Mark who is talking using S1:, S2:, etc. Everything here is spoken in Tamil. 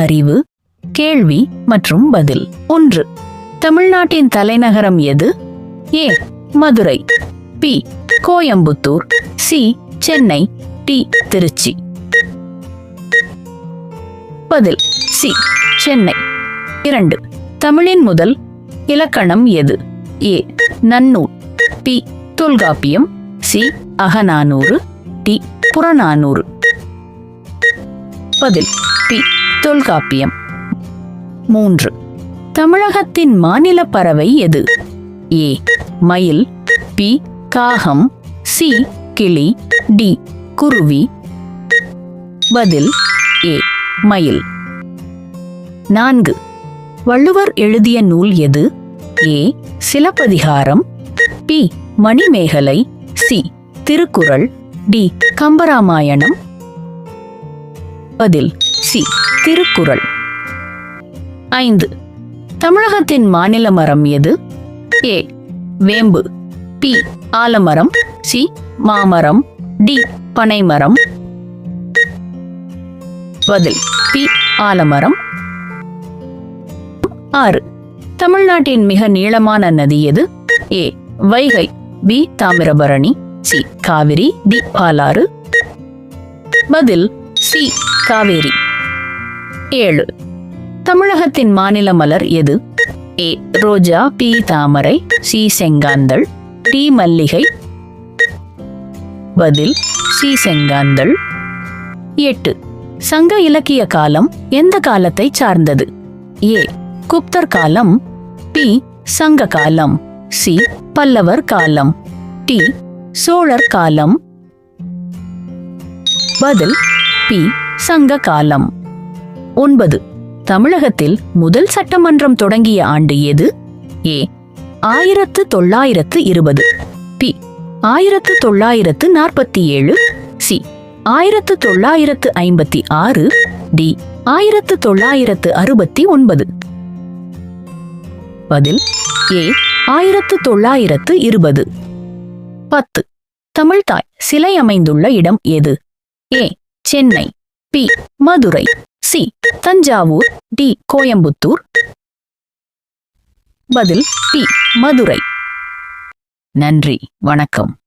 S1: அறிவு கேள்வி மற்றும் பதில். ஒன்று. தமிழ்நாட்டின் தலைநகரம் எது? A. Madurai. B. Coimbatore. C. Chennai. D. Trichy. பதில். சி. சென்னை. இரண்டு. தமிழின் முதல் இலக்கணம் எது? A. Nannool. B. Tholkappiyam. C. Agananooru. D. Purananooru. பதில். பி. தொல்காப்பியம். மூன்று. தமிழகத்தின் மாநில பறவை எது? ஏ. மயில் பி. காகம் சி. கிளி டி. குருவி. பதில் ஏ. மயில். நான்கு. வள்ளுவர் எழுதிய நூல் எது? A. Silappathikaram B. Manimekalai C. Thirukkural D. Kambaramayanam. பதில் சி. திருக்குறள். ஐந்து. தமிழகத்தின் மாநில மரம் எது? ஏ. வேம்பு. பி. ஆலமரம். சி. மாமரம். டி. பனைமரம். பதில். பி. ஆலமரம். ஆறு. தமிழ்நாட்டின் மிக நீளமான நதி எது? A. Vaigai. B. Thamirabarani. C. Kaveri. D. Palar. பதில். சி. காவேரி. ஏழு. தமிழகத்தின் மாநில மலர் எது? ஏ. ரோஜா பி. தாமரை சி. செங்காந்தள் டி. மல்லிகை. பதில் சி. செங்காந்தள் எட்டு. சங்க இலக்கிய காலம் எந்த காலத்தை சார்ந்தது? ஏ. குப்தர் காலம் பி. சங்க காலம் சி. பல்லவர் காலம் டி. சோழர் காலம். பதில் பி. சங்க காலம். ஒன்பது. தமிழகத்தில் முதல் சட்டமன்றம் தொடங்கிய ஆண்டு எது? ஏ. ஆயிரத்து தொள்ளாயிரத்து இருபது. பி. ஆயிரத்து தொள்ளாயிரத்து நாற்பத்தி ஏழு. சி. ஆயிரத்து தொள்ளாயிரத்து ஐம்பத்தி ஆறு. டி. ஆயிரத்து தொள்ளாயிரத்து அறுபத்தி ஒன்பது. பதில். ஏ. ஆயிரத்து தொள்ளாயிரத்து இருபது. பத்து. தமிழ்தாய் சிலை அமைந்துள்ள இடம் எது? A. Chennai. B. Madurai. C. Thanjavur D. Coimbatore. பதில் பி. மதுரை. நன்றி. வணக்கம்.